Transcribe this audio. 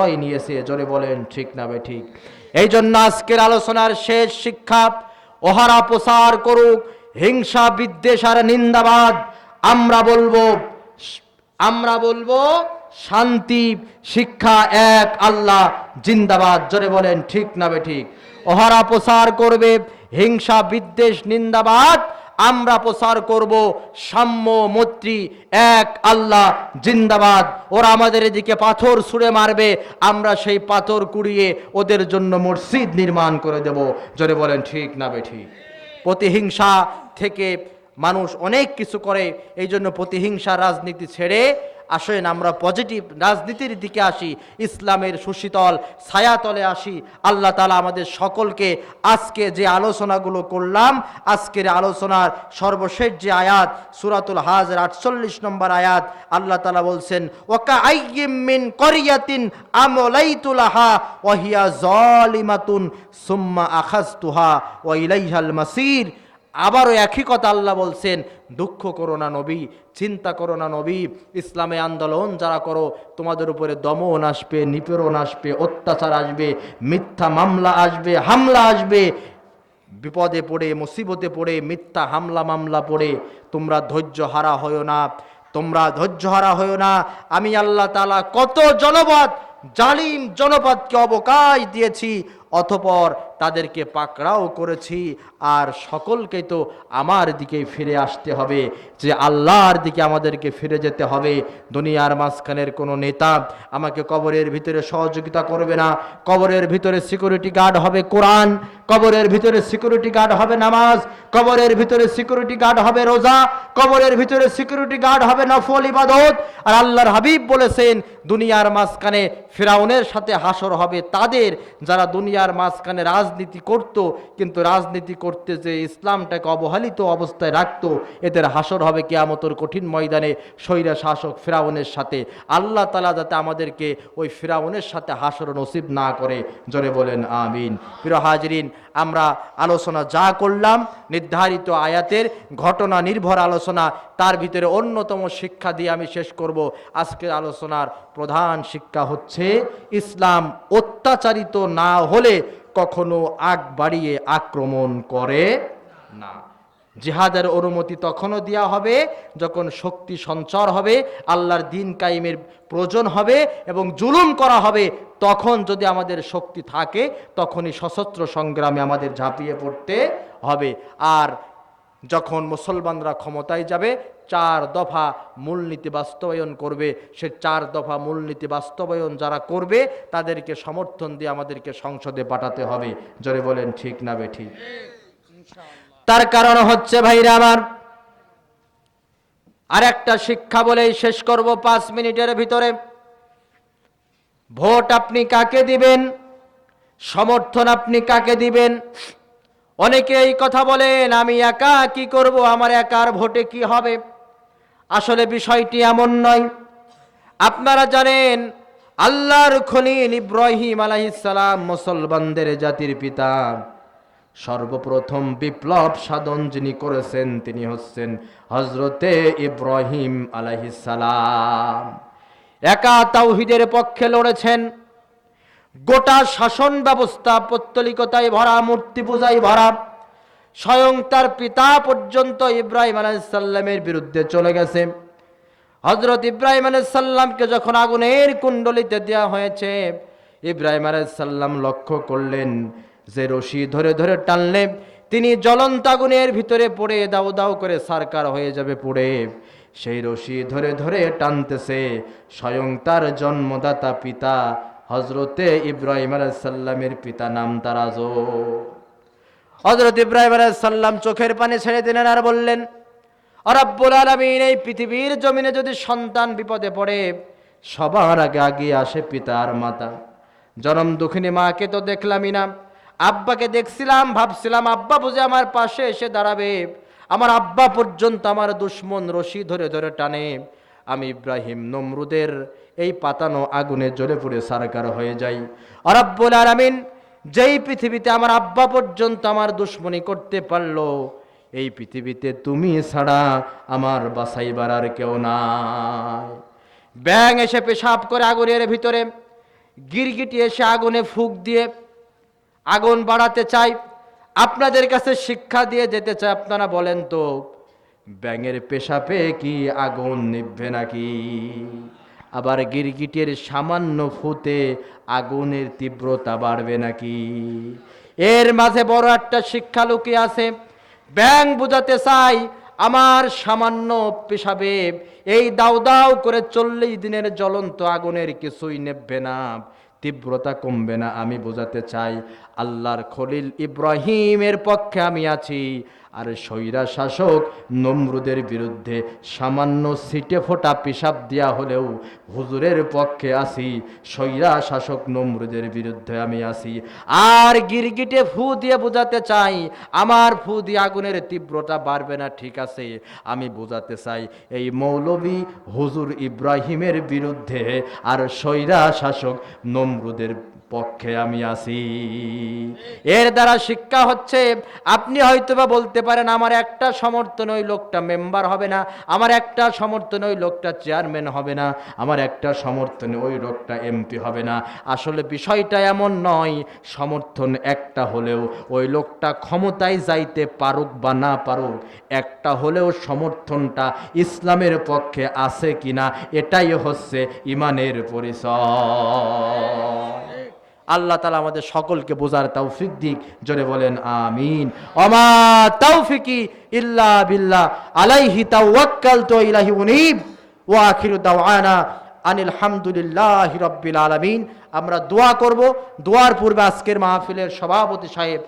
আশ্রয় নিয়েছে। জোরে বলেন, ঠিক না ঠিক। এই জন্য আজকের আলোচনার শেষ শিক্ষা, ওহারা প্রসার করুক, হিংসা, বিদ্বেষ আর নিন্দাবাদ। আমরা বলব আমরা বলব শান্তি, শিক্ষা, এক, আল্লাহ, জিন্দাবাদ। জোরে বলেন, ঠিক না ঠিক। ওহারা প্রসার করবে, হিংসা, বিদ্বেষ, নিন্দাবাদ আমরা প্রচার করব সাম্য, মৈত্রী, এক আল্লাহ, জিন্দাবাদ। ওরা আমাদের এদিকে পাথর ছুঁড়ে মারবে, আমরা সেই পাথর কুড়িয়ে ওদের জন্য মসজিদ নির্মাণ করে দেব। জোরে বলেন, ঠিক না বেঠি? প্রতিহিংসা থেকে মানুষ অনেক কিছু করে এই জন্য প্রতিহিংসা রাজনীতি ছেড়ে আসেন, আমরা পজিটিভ রাজনীতির দিকে আসি, ইসলামের সুশীতল ছায়াতলে আসি। আল্লাহ তালা আমাদের সকলকে আজকে যে আলোচনাগুলো করলাম, আজকের আলোচনার সর্বশেষ যে আয়াত, সুরাতুল হাজের আটচল্লিশ নম্বর আয়াত, আল্লাহ তালা বলছেন, ওকা আইয়িম করিয়াতিন আমলাইতুলাহা ওয়াহিয়া জলিমাতুন সুম্মা আখাজতুহা, ওয়া ইলাইহাল মাসির। আবারও একই কথা আল্লাহ বলছেন, দুঃখ করো না নবী, চিন্তা করো না নবী, ইসলামে আন্দোলন যারা করো, তোমাদের উপরে দমন আসবে, নিপীড়ন আসবে, অত্যাচার আসবে, মিথ্যা মামলা আসবে, হামলা আসবে। বিপদে পড়ে, মুসিবতে পড়ে, মিথ্যা হামলা, মামলা পড়ে, তোমরা ধৈর্য হারা হয়েও না, তোমরা ধৈর্য হারা হয়েও না। আমি আল্লাহ তালা কত জনপদ, জালিম জনপদকে অবকাশ দিয়েছি, অতপর তাদেরকে পাকড়াও করেছি, আর সকলকে তো আমার দিকে ফিরে আসতে হবে, যে আল্লাহর দিকে আমাদেরকে ফিরে যেতে হবে। দুনিয়ার মাঝখানের কোনো নেতা আমাকে কবরের ভিতরে সহযোগিতা করবে না। কবরের ভিতরে সিকিউরিটি গার্ড হবে কোরআন, কবরের ভিতরে সিকিউরিটি গার্ড হবে নামাজ, কবরের ভিতরে সিকিউরিটি গার্ড হবে রোজা, কবরের ভিতরে সিকিউরিটি গার্ড হবে নফল ইবাদত। আর আল্লাহর হাবিব বলেছেন, দুনিয়ার মাঝখানে ফেরাউনের সাথে হাসর হবে তাদের, যারা দুনিয়ার মাঝখানে রাজনীতি করত, কিন্তু রাজনীতি করতে যে ইসলামটাকে অবহেলিত অবস্থায় রাখত, এদের হাসর হবে কেয়ামতর কঠিন ময়দানে স্বৈরা শাসক ফেরাউনের সাথে। আল্লাহ তালা যাতে আমাদেরকে ওই ফেরাউনের সাথে হাসর নসিব না করে। জোরে বলেন, আমিন। প্রিয় হাজরিন, আমরা আলোচনা যা করলাম, নির্ধারিত আয়াতের ঘটনা নির্ভর আলোচনা, তার ভিতরে অন্যতম শিক্ষা দিয়ে আমি শেষ করব। আজকের আলোচনার প্রধান শিক্ষা হচ্ছে, ইসলাম অত্যাচারিত না হলে কখনো আগ বাড়িয়ে আক্রমণ করে না। জিহাদের অনুমতি তখনও দেওয়া হবে যখন শক্তি সঞ্চার হবে, আল্লাহর দিন কায়েমের প্রয়োজন হবে এবং জুলুম করা হবে। তখন যদি আমাদের শক্তি থাকে, তখনই সশস্ত্র সংগ্রামে আমাদের ঝাঁপিয়ে পড়তে হবে। আর যখন মুসলমানরা ক্ষমতায় যাবে চার দফা মূলনীতি বাস্তবায়ন করবে। সে চার দফা মূলনীতি বাস্তবায়ন যারা করবে তাদেরকে সমর্থন দিয়ে আমাদেরকে সংসদে পাঠাতে হবে। জোরে বলেন ঠিক না বেঠি? তার কারণ হচ্ছে ভাইরা আমার আর একটা শিক্ষা বলেই শেষ করব পাঁচ মিনিটের ভিতরে। ভোট আপনি কাকে দিবেন? সমর্থন আপনি কাকে দিবেন? অনেকে এই কথা বলেন, আমি একা কি করব, আমার একার ভোটে কি হবে? আসলে বিষয়টি এমন নয়। আপনারা জানেন, আল্লাহর খলিল ইব্রাহিম আলাইসালাম মুসলমানদের জাতির পিতা। সর্বপ্রথম বিপ্লব সাধন যিনি করেছেন, তিনি হচ্ছেন হজরতে ইব্রাহিম আলাইসালাম একা তাওহিদের পক্ষে লড়েছেন গোটা শাসন ব্যবস্থা পত্তলিকতায় ভরা, মূর্তি পূজায় ভরা, স্বয়ং তার পিতা পর্যন্ত ইব্রাহিম আলাইসাল্লামের বিরুদ্ধে চলে গেছে। হজরত ইব্রাহিম আলাইসাল্লামকে যখন আগুনের কুণ্ডলিতে দেওয়া হয়েছে, ইব্রাহিম আলাইসাল্লাম লক্ষ্য করলেন যে রশি ধরে ধরে টানলে, তিনি জ্বলন্ত আগুনের ভিতরে পড়ে দাউ দাউ করে সারকার হয়ে যাবে পড়ে। সেই রশি ধরে ধরে টানতেছে, স্বয়ং তার জন্মদাতা পিতা হজরতে ইব্রাহিম আলাইসাল্লামের পিতা নাম তারাজ হজরত ইব্রাহিম আলাইসাল্লাম চোখের পানি ছেড়ে দিলেন আর বললেন অরাব্বুল আলমিন, এই পৃথিবীর জমিনে যদি সন্তান বিপদে পড়ে, সবার আগে আগে আসে পিতা আর মাতা। জনম দুঃখিনী মাকে তো দেখলামই না। আব্বাকে দেখছিলাম, ভাবছিলাম, আব্বা বুঝে আমার পাশে এসে দাঁড়াবে। আমার আব্বা পর্যন্ত আমার দুশ্মন রশি ধরে ধরে টানে। আমি ইব্রাহিম নমরুদের এই পাতানো আগুনে জ্বলে পুড়ে সারকার হয়ে যাই। অরাব্বুল আলামিন, যেই পৃথিবীতে আমার আব্বা পর্যন্ত আমার দুশ্মনী করতে পারল, এই পৃথিবীতে তুমি ছাড়া আমার বাসাইবার আর কেউ নাই। ব্যাং এসে পেশাব করে আগুনের ভিতরে, গিরগিটি এসে আগুনে ফুক দিয়ে আগুন বাড়াতে চাই। আপনাদের কাছে শিক্ষা দিয়ে যেতে চাই, আপনারা বলেন তো, ব্যাঙের পেশাপে কি আগুন নিভবে নাকি? আবার গিরগিটের সামান্য ফুতে আগুনের তীব্রতা বাড়বে নাকি? এর মাঝে বড় একটা শিক্ষা লুকিয়ে আছে। ব্যাং বুঝাতে চাই, আমার সামান্য পেশাবে এই দাও দাও করে চল্লিশ দিনের জ্বলন্ত আগুনের কিছুই নেববে না, তীব্রতা কমবে না। আমি বোঝাতে চাই, আল্লাহর খলিল ইব্রাহিমের পক্ষে আমি আছি আর স্বৈরা শাসক নমরুদের বিরুদ্ধে সামান্য সিটে ফোটা পেশাব দেওয়া হলেও হুজুরের পক্ষে আছি স্বৈরা শাসক নমরুদের বিরুদ্ধে আমি আছি আর গিরগিটে ফু দিয়ে বোঝাতে চাই, আমার ফু দিয়ে আগুনের তীব্রতা বাড়বে না, ঠিক আছে? আমি বোঝাতে চাই, এই মৌলবী হুজুর ইব্রাহিমের বিরুদ্ধে আর স্বৈরা শাসক নমরুদের পক্ষে আমি আছি। এর দ্বারা শিক্ষা হচ্ছে, আপনি হয়তোবা বলতে পারেন, আমার একটা সমর্থন ওই লোকটা মেম্বার হবে না, আমার একটা সমর্থন ওই লোকটা চেয়ারম্যান হবে না, আমার একটা সমর্থনে ওই লোকটা এমপি হবে না। আসলে বিষয়টা এমন নয়, সমর্থন একটা হলেও ওই লোকটা ক্ষমতায় যাইতে পারুক বা না পারুক, একটা হলেও সমর্থনটা ইসলামের পক্ষে আছে কিনা, এটাই হচ্ছে ইমানের পরিচয়। আল্লাহ তালা আমাদের সকলকে বোঝার তৌফিক দিক। জোরে বলেন, আমিন। অমা তৌফিকি ইল্লা বিল্লাহ। আলাইহি তাওয়াক্কাল তো ইলাহি উনিব। ও আখিরু দাওয়ানা আনিল হামদুলিল্লাহি রাব্বিল আলামিন। আমরা দোয়া করব। দোয়ার পূর্বে আজকের মাহফিলের সভাপতি সাহেব